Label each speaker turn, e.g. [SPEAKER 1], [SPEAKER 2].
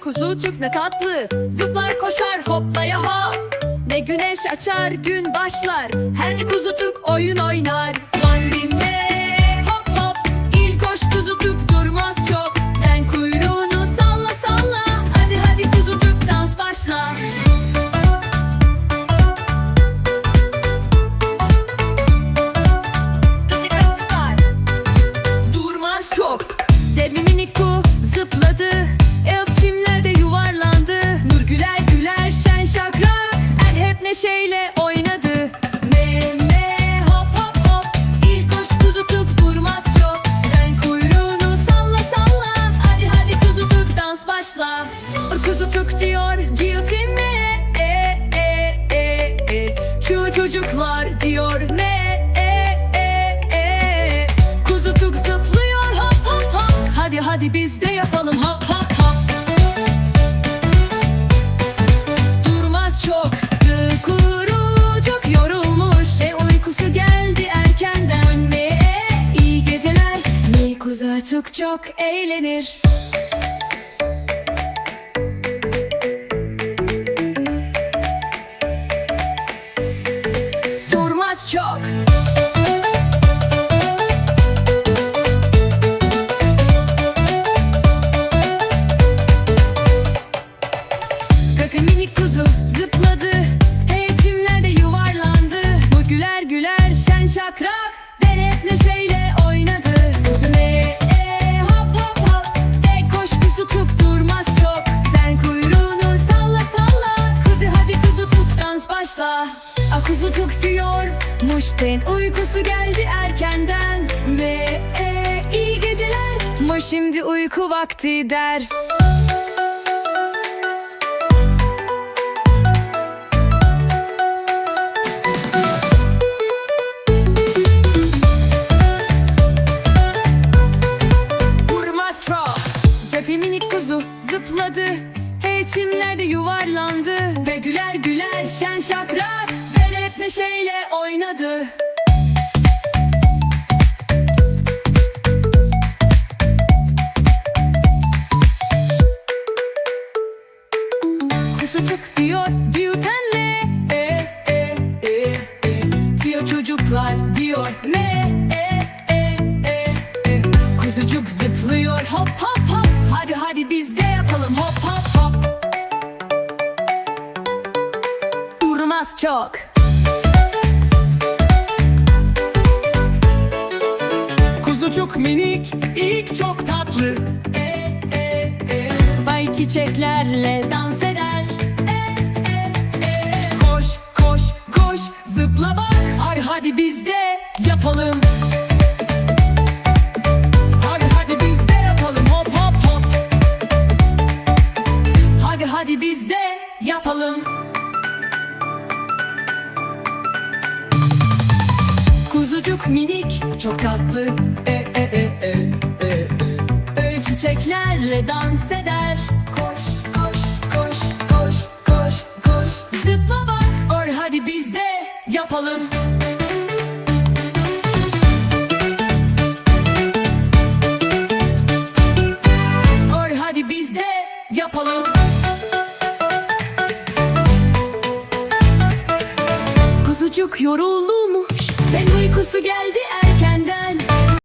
[SPEAKER 1] Kuzucuk ne tatlı. Zıplar koşar hoplaya hop. Ne güneş açar gün başlar. Her kuzucuk oyun oynar çocuklar diyor. Me e e e Kuzucuk zıplıyor hop hop hop. Hadi hadi biz de yapalım hop hop hop. Durmaz çok kurucuk yorulmuş. Ve uykusu geldi erkenden. Me iyi geceler. Me kuzucuk çok eğlenir çok. Bakın minik kuzu zıpladı Hey çimlerde yuvarlandı. Bu güler güler şen şakrak Ve hep neşeyle oynadı. Me e, hop hop hop De koş kuzu tuk durmaz çok. Sen kuyruğunu salla salla Hadi hadi kuzu tuk dans başla. A kuzu tuk diyormuş Ben uykusu geldi erkenden. Me e, iyi geceler. Ama şimdi uyku vakti der. Tepe minik kuzu zıpladı. Hey çimlerde yuvarlandı. Ve güler güler şen şakrak. Ve neşeyle oynadı. Kuzucuk diyor büyütenle E e e e. Diyor çocuklar diyor me e e e e. Kuzucuk zıplıyor hop hop hop. Hadi hadi biz de yapalım hop hop hop. Durmaz çok
[SPEAKER 2] Kuzucuk minik ilk çok tatlı
[SPEAKER 1] e, e, e. Bay çiçeklerle dans eder e, e, e.
[SPEAKER 2] Koş koş koş
[SPEAKER 1] Zıpla bak Hadi hadi biz de yapalım kuzucuk minik çok tatlı. E e e e e e. Öl çiçeklerle dans eder. Koş koş koş koş koş koş. Zıpla bak or hadi biz de yapalım. Or hadi biz de yapalım. Kuzucuk yoruldu Uykusu geldi